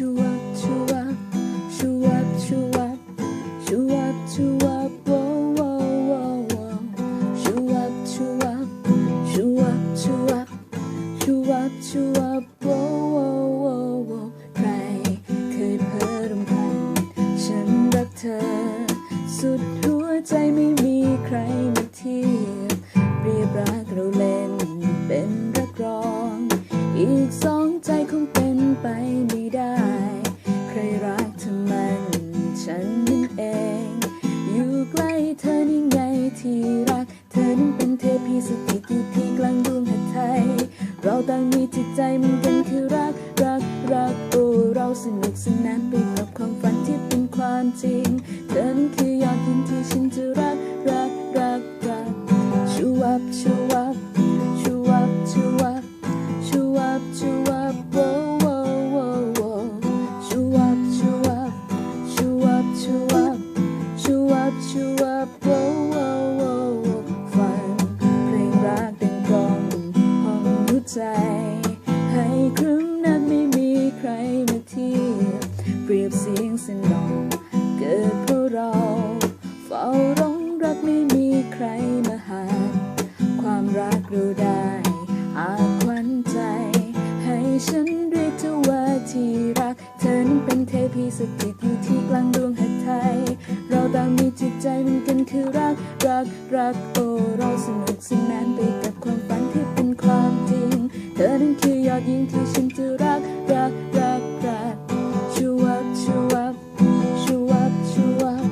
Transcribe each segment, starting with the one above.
ชูวับชูวับชูวับชูวับชูวับชูวับโวโวโวโวชูวับชูวับชูวับชูวับชูวับชูวับโวโวโวโวใครเคยเพ้อรำพันฉันรักเธอ สุดหัวใจไม่มีใครมาเทียบเรียบรักเราเล่นเป็นรักร้อง อีกสองใจคงเป็น ไปไม่ได้ ใครรักเธอมันฉันนั่นเอง อยู่ใกล้เธอนี่ไงที่รัก เธอนั้นเป็นเทพีสถิตอยู่ที่กลางดวงหัตไทย เราต่างมีจิตใจเหมันกันคือรัก รัก รัก โอ้ เราสนุกสนานไปกับความฝันที่เป็นความจริง เธอนั้นคือยอดยินที่ฉันจะรัก รัก รัก รัก ชูวับชูวับ ใจ ให้ครึ่งนั้นไม่มีใครมาเทียบเปรียบเสียงสนองเกิดเพราะเราเฝ้าร้องรักไม่มีใครมาหา ความรักเราได้อาจขวัญใจ ให้ฉันเรียกเธอว่าที่รัก เธอนั้นเป็นเทพีสถิตอยู่ที่กลางดวงหัตถ์ไทยเราต่างมีจิตใจเหมันกันคือรักรักรักโอ้เราสนุกสนานไปกับความฝัน เธอนั้นคือยอดหญิงที่ฉันจะรักรักรักรักชูวับชูวับชูวับชูวับ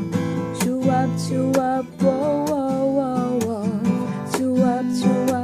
ชูวับชูวับว้าวว้าวว้าวชูวับชูวับ